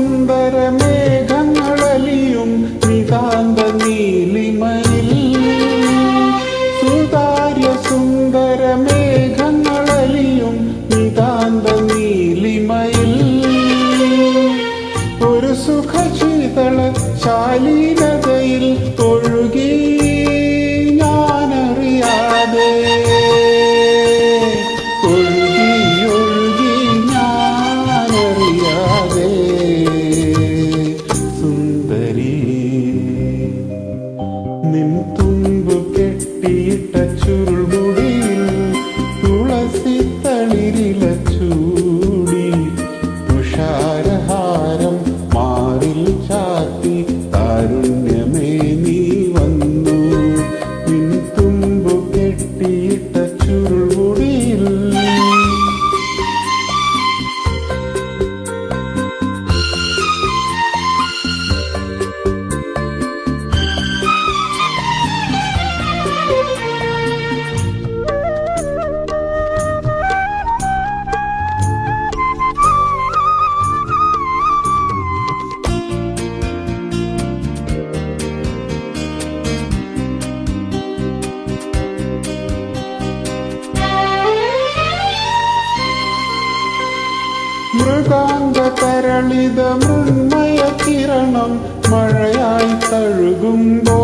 സുന്ദര മേഘങ്ങളലിയും നിതാന്ത നീലിമയിൽ സുതാര്യ സുന്ദര മേഘങ്ങളലിയും നിതാന്ത നീലിമയിൽ ഒരു സുഖശീതള ശാലീനതയിൽ നിൻ തുമ്പു മൃഗാംഗ തരളിത മൃണ്മയ കിരണം മഴയായി തഴുകുമ്പോ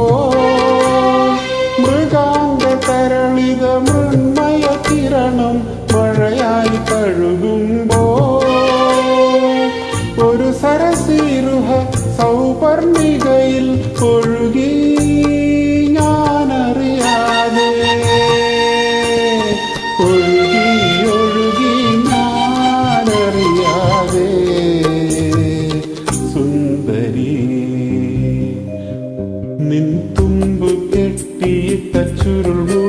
മൃഗാംഗ തരളിത to the roof.